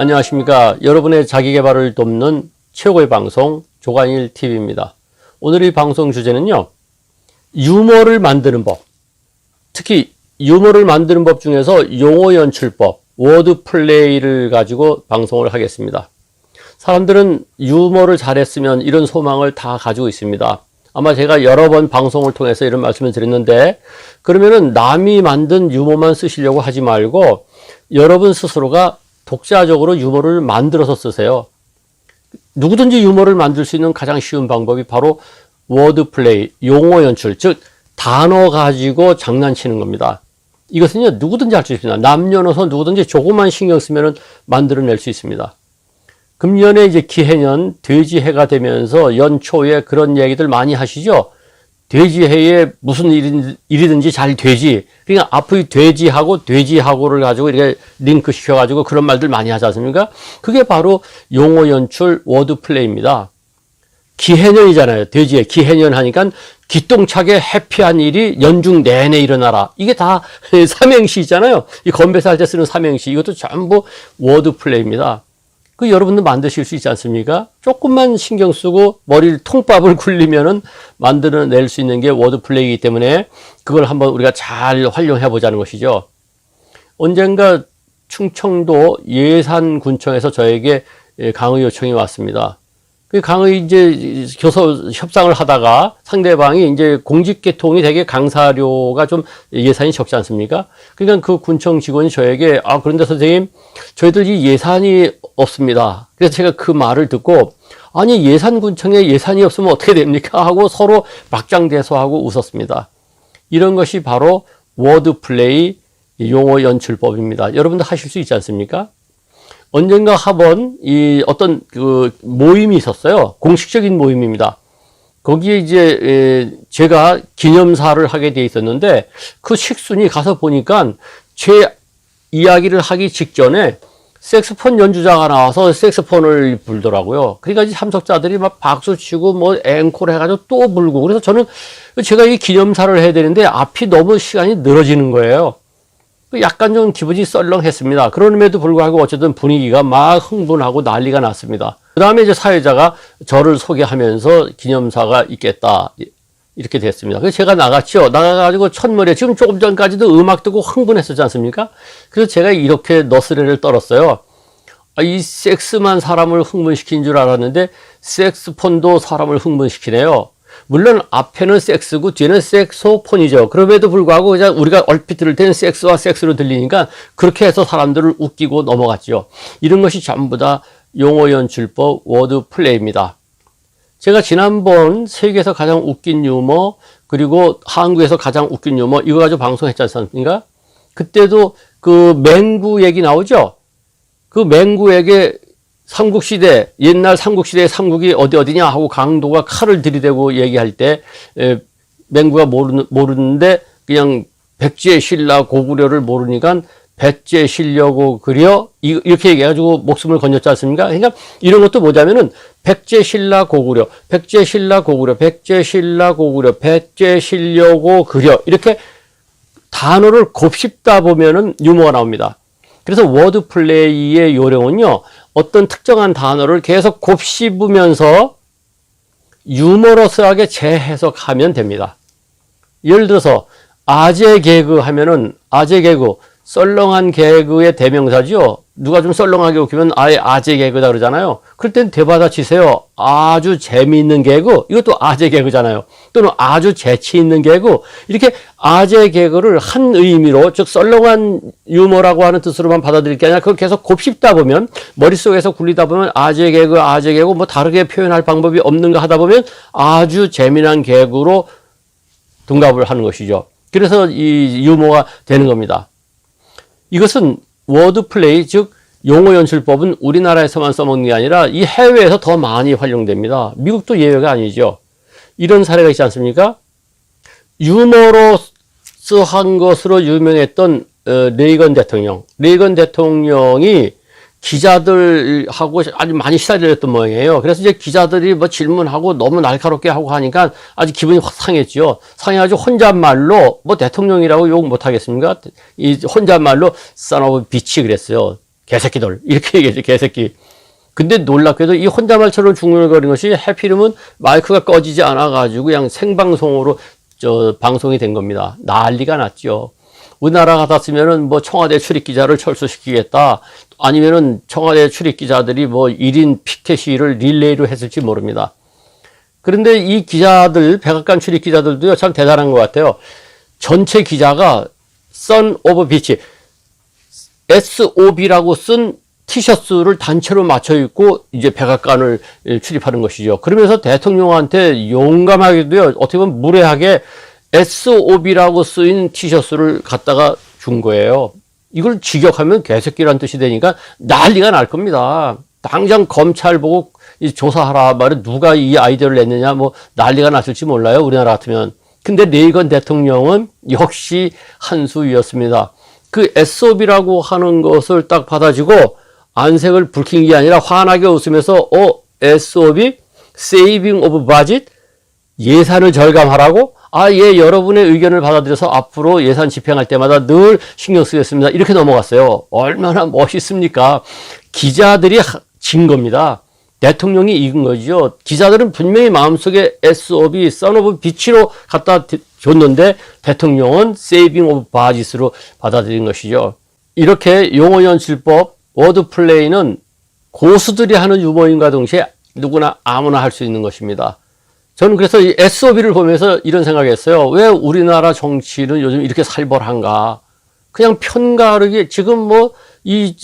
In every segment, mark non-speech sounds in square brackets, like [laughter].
안녕하십니까. 여러분의 자기개발을 돕는 최고의 방송 조관일 TV입니다. 오늘 이 방송 주제는요. 유머를 만드는 법. 특히 유머를 만드는 법 중에서 용어 연출법, 워드 플레이를 가지고 방송을 하겠습니다. 사람들은 유머를 잘했으면 이런 소망을 다 가지고 있습니다. 아마 제가 여러 번 방송을 통해서 이런 말씀을 드렸는데 그러면은 남이 만든 유머만 쓰시려고 하지 말고 여러분 스스로가 독자적으로 유머를 만들어서 쓰세요. 누구든지 유머를 만들 수 있는 가장 쉬운 방법이 바로 워드 플레이, 용어 연출, 즉 단어 가지고 장난치는 겁니다. 이것은요 누구든지 할 수 있습니다. 남녀노소 누구든지 조금만 신경 쓰면 만들어낼 수 있습니다. 금년에 이제 기해년 돼지해가 되면서 연초에 그런 얘기들 많이 하시죠. 돼지 해에 무슨 일인, 일이든지 잘 되지. 그러니까 앞의 돼지하고 돼지하고를 가지고 이렇게 링크 시켜가지고 그런 말들 많이 하지 않습니까? 그게 바로 용어 연출 워드 플레이입니다. 기해년이잖아요. 돼지해 기해년 하니까 기똥차게 해피한 일이 연중 내내 일어나라. 이게 다 [laughs] 삼행시잖아요. 이 건배사 할 때 쓰는 삼행시. 이것도 전부 워드 플레이입니다. 그 여러분도 만드실 수 있지 않습니까? 조금만 신경 쓰고 머리를 통밥을 [laughs] 굴리면은 만들어낼 수 있는 게 워드 플레이이기 때문에 그걸 한번 우리가 잘 활용해 보자는 것이죠. 언젠가 충청도 예산군청에서 저에게 강의 요청이 왔습니다. 그 강의 이제 교섭 협상을 하다가 상대방이 이제 공직 계통이 되게 강사료가 좀 예산이 적지 않습니까? 그러니까 그 군청 직원이 저에게 아 그런데 선생님 저희들 이 예산이 없습니다. 그래서 제가 그 말을 듣고 아니 예산 군청에 예산이 없으면 어떻게 됩니까? 하고 서로 막장대소하고 웃었습니다. 이런 것이 바로 워드 플레이 용어 연출법입니다. 여러분도 하실 수 있지 않습니까? 언젠가 한번 이 어떤 그 모임이 있었어요. 공식적인 모임입니다. 거기에 이제 제가 기념사를 하게 돼 있었는데 그 식순이 가서 보니까 제 이야기를 하기 직전에 색스폰 연주자가 나와서 색스폰을 불더라고요. 그러니까 이제 참석자들이 막 박수 치고 뭐 앵콜 해가지고 또 불고 그래서 저는 제가 이 기념사를 해야 되는데 앞이 너무 시간이 늘어지는 거예요. 약간 좀 기분이 썰렁했습니다. 그럼에도 불구하고 어쨌든 분위기가 막 흥분하고 난리가 났습니다. 그 다음에 이제 사회자가 저를 소개하면서 기념사가 있겠다. 이렇게 됐습니다. 그래서 제가 나갔죠. 나가가지고 첫머리에 지금 조금 전까지도 음악 듣고 흥분했었지 않습니까? 그래서 제가 이렇게 너스레를 떨었어요. 아, 이 섹스만 사람을 흥분시킨 줄 알았는데 섹스폰도 사람을 흥분시키네요. 물론 앞에는 섹스고 뒤에는 섹소폰이죠. 그럼에도 불구하고 그냥 우리가 얼핏 들을 때는 섹스와 섹스로 들리니까 그렇게 해서 사람들을 웃기고 넘어갔죠. 이런 것이 전부 다 용어 연출법 워드 플레이입니다. 제가 지난번 세계에서 가장 웃긴 유머 그리고 한국에서 가장 웃긴 유머 이거 가지고 방송했지 않습니까? 그때도 그 맹구 얘기 나오죠? 그 맹구에게 삼국시대, 옛날 삼국시대 삼국이 어디 어디냐 하고 강도가 칼을 들이대고 얘기할 때, 에, 맹구가 모르는, 모르는데 그냥 백제 신라 고구려를 모르니까 백제 신려고 그려 이렇게 얘기해가지고 목숨을 건졌지 않습니까? 그러니까 이런 것도 뭐냐면은 백제 신라 고구려, 백제 신라 고구려, 백제 신라 고구려, 백제 신려고 그려 이렇게 단어를 곱씹다 보면은 유머가 나옵니다. 그래서 워드 플레이의 요령은요, 어떤 특정한 단어를 계속 곱씹으면서 유머러스하게 재해석하면 됩니다. 예를 들어서 아재 개그 하면은 아재 개그 썰렁한 개그의 대명사죠. 누가 좀 썰렁하게 웃기면 아예 아재 개그다 그러잖아요. 그럴 땐 대받아 치세요. 아주 재미있는 개그. 이것도 아재 개그잖아요. 또는 아주 재치 있는 개그. 이렇게 아재 개그를 한 의미로, 즉 썰렁한 유머라고 하는 뜻으로만 받아들일 게 아니라 그걸 계속 곱씹다 보면 머릿속에서 굴리다 보면 아재 개그, 아재 개그 뭐 다르게 표현할 방법이 없는가 하다 보면 아주 재미난 개그로 둔갑을 하는 것이죠. 그래서 이 유머가 되는 겁니다. 이것은 워드 플레이 즉 용어 연출법은 우리나라에서만 써먹는 게 아니라 이 해외에서 더 많이 활용됩니다. 미국도 예외가 아니죠. 이런 사례가 있지 않습니까? 유머로스 한 것으로 유명했던 어, 레이건 대통령. 레이건 대통령이 기자들하고 아주 많이 시달렸던 모양이에요. 그래서 이제 기자들이 뭐 질문하고 너무 날카롭게 하고 하니까 아주 기분이 확 상했죠. 상해가지고 혼잣말로 뭐 대통령이라고 욕 못하겠습니까? 이 혼잣말로 of bitch 그랬어요. 개새끼들. 이렇게 얘기했죠, 개새끼. 근데 놀랍게도 이 혼잣말처럼 중얼거리는 것이 해피름은 마이크가 꺼지지 않아가지고 그냥 생방송으로 저 방송이 된 겁니다. 난리가 났죠. 우리나라 같았으면은 뭐 청와대 출입 기자를 철수시키겠다. 아니면은 청와대 출입 기자들이 뭐 1인 피켓 시위를 릴레이로 했을지 모릅니다. 그런데 이 기자들, 백악관 출입 기자들도요, 참 대단한 것 같아요. 전체 기자가 선 오브 비치, SOB라고 쓴 티셔츠를 단체로 맞춰 입고 이제 백악관을 출입하는 것이죠. 그러면서 대통령한테 용감하게도요, 어떻게 보면 무례하게 SOB라고 쓰인 티셔츠를 갖다가 준 거예요. 이걸 직역하면 개새끼란 뜻이 되니까 난리가 날 겁니다. 당장 검찰 보고 이 조사하라 말은 누가 이 아이디어를 냈느냐 뭐 난리가 났을지 몰라요. 우리나라 같으면. 근데 레이건 대통령은 역시 한 수였습니다. 그 SOB라고 하는 것을 딱 받아주고 안색을 붉힌 게 아니라 환하게 웃으면서 어 SOB Saving of Budget 예산을 절감하라고 아, 예, 여러분의 의견을 받아들여서 앞으로 예산 집행할 때마다 늘 신경 쓰겠습니다. 이렇게 넘어갔어요. 얼마나 멋있습니까? 기자들이 하- 진 겁니다. 대통령이 이긴 거죠. 기자들은 분명히 마음속에 SOB, son of 비치로 갖다 대- 줬는데 대통령은 saving of budget으로 받아들인 것이죠. 이렇게 용어 연출법, 워드 플레이는 고수들이 하는 유머인과 동시에 누구나 아무나 할 수 있는 것입니다. 저는 그래서 이 SOB를 보면서 이런 생각했어요. 왜 우리나라 정치는 요즘 이렇게 살벌한가? 그냥 편가르게 지금 뭐 이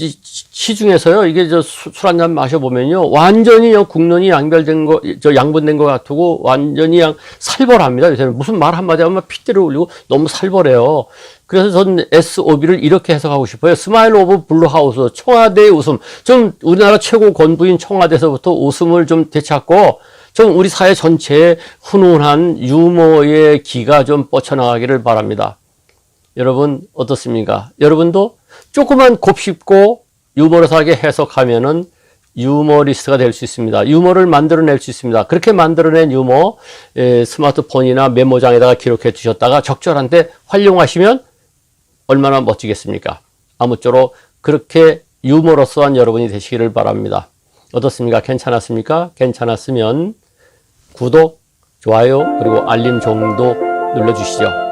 시중에서요. 이게 저 술 한잔 마셔보면요. 완전히 요 국론이 양별된 거 저 양분된 것 같고 완전히 양 살벌합니다. 요새는 무슨 말 한마디 하면 핏대를 올리고 너무 살벌해요. 그래서 전 SOB를 이렇게 해석하고 싶어요. 스마일 오브 블루하우스 청와대의 웃음. 좀 우리나라 최고 권부인 청와대에서부터 웃음을 좀 되찾고 좀 우리 사회 전체에 훈훈한 유머의 기가 좀 뻗쳐나가기를 바랍니다. 여러분 어떻습니까? 여러분도 조그만 곱씹고 유머러스하게 해석하면은 유머리스트가 될 수 있습니다. 유머를 만들어낼 수 있습니다. 그렇게 만들어낸 유머 에, 스마트폰이나 메모장에다가 기록해 두셨다가 적절한 때 활용하시면 얼마나 멋지겠습니까? 아무쪼록 그렇게 유머러스한 여러분이 되시기를 바랍니다. 어떻습니까? 괜찮았습니까? 괜찮았으면 구독, 좋아요, 그리고 알림 정도 눌러주시죠.